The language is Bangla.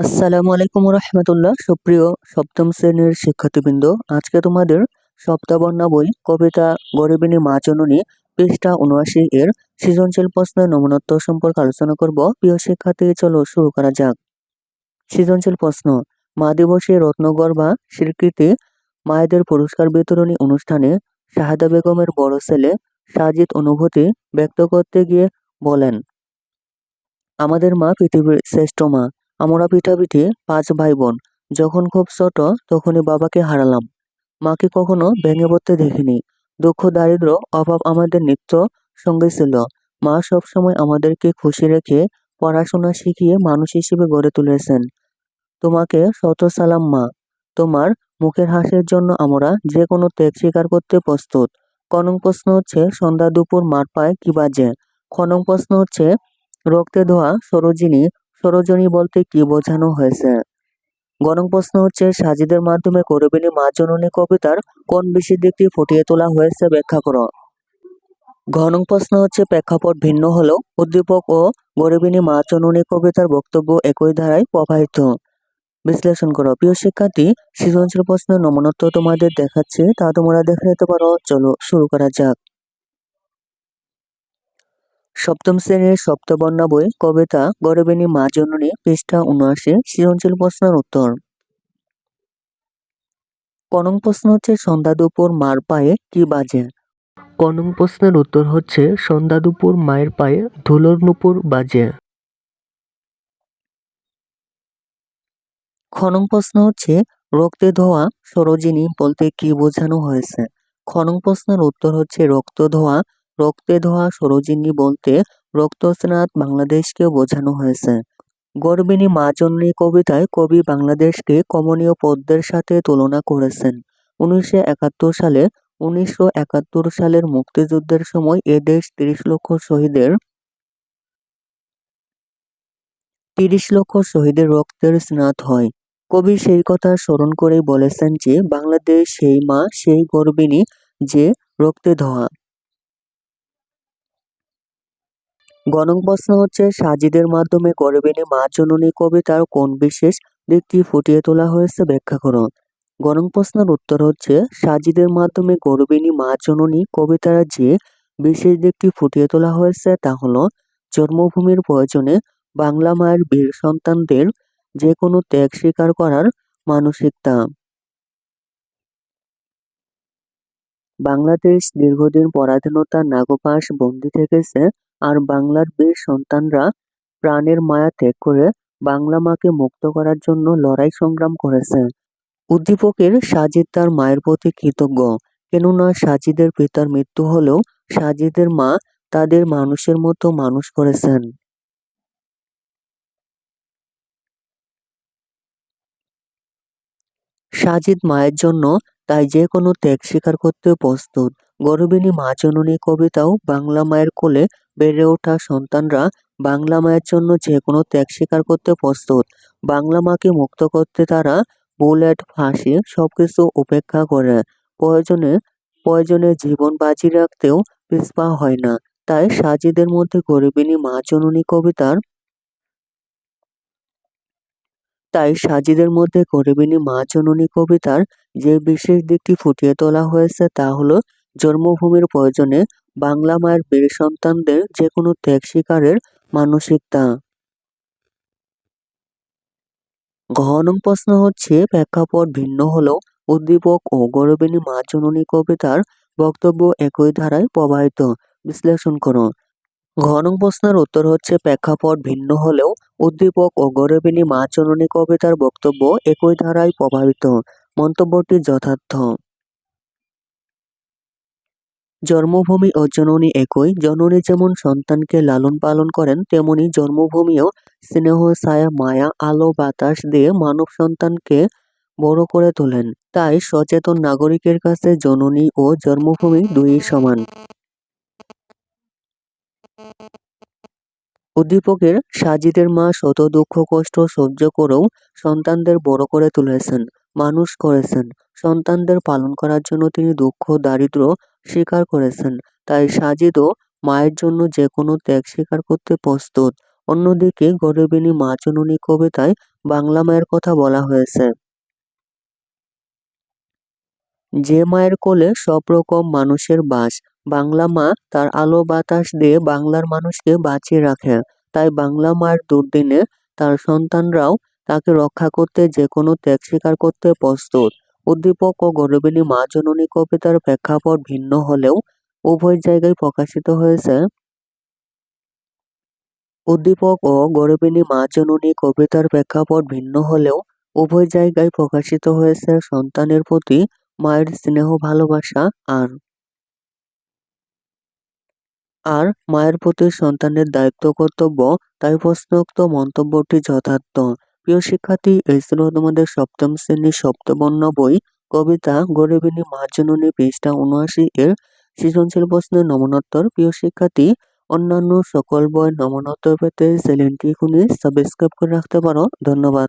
আসসালামু আলাইকুম রহমতুল্লাহ। সুপ্রিয় সপ্তম শ্রেণির শিক্ষার্থীবৃন্দ, আজকে তোমাদের সপ্তাবর্ণা বই, কবিতা গরিবিনী মা জননী, পৃষ্ঠা উনআশি এর সৃজনশীল প্রশ্নের নমনত্ব সম্পর্কে আলোচনা করব। প্রিয় শিক্ষার্থী, চলো শুরু করা যাক। সৃজনশীল প্রশ্ন, মা দিবসে রত্নগর বা স্বীকৃতি মায়েদের পুরস্কার বিতরণী অনুষ্ঠানে শাহাদা বেগমের বড় ছেলে সাজিদ অনুভূতি ব্যক্ত করতে গিয়ে বলেন, আমাদের মা পৃথিবীর শ্রেষ্ঠ মা। আমরা পিঠাপিঠি পাঁচ ভাই বোন যখন খুব ছোট, তখনই বাবাকে হারালাম। মাকে কখনো ভেঙে পড়তে দেখিনি। দুঃখ, দারিদ্র, অভাব আমাদের নিত্য সঙ্গে ছিল। মা সবসময় আমাদেরকে খুশি রেখে পড়াশোনা শিখিয়ে মানুষ হিসেবে গড়ে তুলেছেন। তোমাকে শত সালাম, মা। তোমার মুখের হাসির জন্য আমরা যে কোনো ত্যাগ স্বীকার করতে প্রস্তুত। কনং প্রশ্ন হচ্ছে, সন্ধ্যা দুপুর মার পায় কি বাজে? খনং প্রশ্ন হচ্ছে, রক্তে ধোয়া সরোজিনী সরোজনী বলতে কি বোঝানো হয়েছে? গণং প্রশ্ন হচ্ছে, সাজিদের মাধ্যমে গৌরবিনী মা জননী কবিতার কোন বিশেষ দিকটি ফুটিয়ে তোলা হয়েছে ব্যাখ্যা করো। ঘনং প্রশ্ন হচ্ছে, প্রেক্ষাপট ভিন্ন হলেও উদ্দীপক ও গরিবিনী মা জননী কবিতার বক্তব্য একই ধারায় প্রবাহিত। বিশ্লেষণ করো। প্রিয় শিক্ষার্থী, সৃজনশীল প্রশ্নের নমনত্ব তোমাদের দেখাচ্ছে, তা তোমরা দেখে নিতে পারো। চলো শুরু করা যাক। সপ্তম শ্রেণির সপ্তবর্ণা বই কবিতা গরবিনী মা জননী পৃষ্ঠা উনআশি, সৃজনশীল প্রশ্নের উত্তর। কনং প্রশ্ন হচ্ছে, সন্ধ্যা দুপুর মার পায়ে কি বাজে? কনং প্রশ্নের উত্তর হচ্ছে, সন্ধ্যা দুপুর মায়ের পায়ে ধুলোর নুপুর বাজে। খনং প্রশ্ন হচ্ছে, রক্তে ধোয়া সরোজিনী বলতে কি বোঝানো হয়েছে? খনং প্রশ্নের উত্তর হচ্ছে, রক্ত ধোয়া রক্তে ধোয়া সরোজিনী বলতে রক্তস্নাত বাংলাদেশকে বোঝানো হয়েছে। গর্বিনী মা জননী কবিতায় কবি বাংলাদেশকে কমনীয় পদ্মের সাথে তুলনা করেছেন। উনিশশো একাত্তর সালে, উনিশশো একাত্তর সালের মুক্তিযুদ্ধের সময় এ দেশ তিরিশ লক্ষ শহীদের তিরিশ লক্ষ শহীদের রক্তের স্নাত হয়। কবি সেই কথা স্মরণ করে বলেছেন যে, বাংলাদেশ সেই মা, সেই গর্বিনী যে রক্তে ধোয়া। গণং প্রশ্ন হচ্ছে, সাজিদের মাধ্যমে গর্বিনী মা জননী কবিতার কোন বিশেষ দিকটি ফুটিয়ে তোলা হয়েছে ব্যাখ্যা করো গণং প্রশ্নের উত্তর হচ্ছে, সাজিদের মাধ্যমে গর্বিনী মা জননী কবিতার যে বিশেষ দিকটি ফুটিয়ে তোলা হয়েছে তা হল, জন্মভূমির প্রয়োজনে বাংলা মায়ের বীর সন্তানদের যে কোনো ত্যাগ স্বীকার করার মানসিকতা। বাংলাদেশ দীর্ঘদিন পরাধীনতার নাগপাশ বন্দী থেকেছে আর বাংলার বীর সন্তানরা প্রাণের মায়া ত্যাগ করে বাংলা মাকে মুক্ত করার জন্য লড়াই সংগ্রাম করেছে। উদ্দীপকের সাজিদ তার মায়ের প্রতি কৃতজ্ঞ। কেননা সাজিদের পিতার মৃত্যু হলেও সাজিদের মা তাদের মানুষের মতো মানুষ করেছেন। সাজিদ মায়ের জন্য তাই যে কোনো ত্যাগ স্বীকার করতে প্রস্তুত। গর্বিনী মা জননী কবিতাও বাংলা মায়ের কোলে বেড়ে ওঠা সন্তানরা বাংলা মায়ের জন্য যে কোনো ত্যাগ স্বীকার করতে প্রস্তুত। বাংলা মাকে মুক্ত করতে তারা বুলেট, ফাঁসি সবকিছু উপেক্ষা করে। প্রয়োজনে প্রয়োজনে জীবন বাজি রাখতেও পিছপা হয় না। তাই সাজিদের মধ্যে গরিবিনী মা জননী কবিতার তাই সাজিদের মধ্যে গরিবিনী মা জননী কবিতার যে বিশেষ দিকটি ফুটিয়ে তোলা হয়েছে তা হলো জন্মভূমির প্রয়োজনে বাংলা মায়ের বীর সন্তানদের যে কোনো ত্যাগ স্বীকারের মানসিকতা। ঘনং প্রশ্ন হচ্ছে, প্রেক্ষাপট ভিন্ন হলেও উদ্দীপক ও গৌরবিনী মা জননী কবিতার বক্তব্য একই ধারায় প্রবাহিত। বিশ্লেষণ করো ঘনং প্রশ্নের উত্তর হচ্ছে, প্রেক্ষাপট ভিন্ন হলেও উদ্দীপক ও গৌরবিনী মা জননী কবিতার বক্তব্য একই ধারায় প্রভাবিত মন্তব্যটি যথার্থ। জন্মভূমি ও জননী একই। জননী যেমন সন্তানকে লালন পালন করেন, তেমনি জন্মভূমিও স্নেহ, ছায়া, মায়া, আলো, বাতাস দিয়ে মানব সন্তানকে বড় করে তোলেন। তাই সচেতন নাগরিকের কাছে জননী ও জন্মভূমি দুই সমান। উদ্দীপকের সাজিদের মা শত দুঃখ, কষ্ট সহ্য করেও সন্তানদের বড় করে তুলেছেন। মানুষ করেছেন। সন্তানদের পালন করার জন্য তিনি দুঃখ দারিদ্র স্বীকার করেছেন। তাই সাজিদও মায়ের জন্য যে কোনো ত্যাগ স্বীকার করতে প্রস্তুত। অন্যদিকে গরিবিনী মা জননী কবিতায় বাংলা মায়ের কথা বলা হয়েছে। যে মায়ের কোলে সব রকম মানুষের বাস, বাংলা মা তার আলো বাতাস দিয়ে বাংলার মানুষকে বাঁচিয়ে রাখে। তাই বাংলা মায়ের দুর্দিনে তার সন্তানরাও তাকে রক্ষা করতে যে কোনো ত্যাগ স্বীকার করতে প্রস্তুত। উদ্দীপক ও গৌরবিনী মা জননী কবিতার প্রেক্ষাপট ভিন্ন হলেও উভয় জায়গায় প্রকাশিত হয়েছে। উদ্দীপক ও গৌরবিনী মা জননী কবিতার প্রেক্ষাপট ভিন্ন হলেও উভয় জায়গায় প্রকাশিত হয়েছে সন্তানের প্রতি মায়ের স্নেহ, ভালোবাসা আর আর মায়ের প্রতি সন্তানের দায়িত্ব কর্তব্য, তাই প্রশ্নোক্ত মন্তব্যটি যথার্থ। প্রিয় শিক্ষার্থী, এই ছিল তোমাদের সপ্তম শ্রেণির সপ্তবর্ণ বই। কবিতা গরিবিনী মা জননী পৃষ্ঠা উনআশি এর সৃজনশীল প্রশ্নের নমনোত্তর। প্রিয় শিক্ষার্থী, অন্যান্য সকল বই নমনোত্তর পেতে চ্যানেলটি এখনই সাবস্ক্রাইব করে রাখতে পারো। ধন্যবাদ।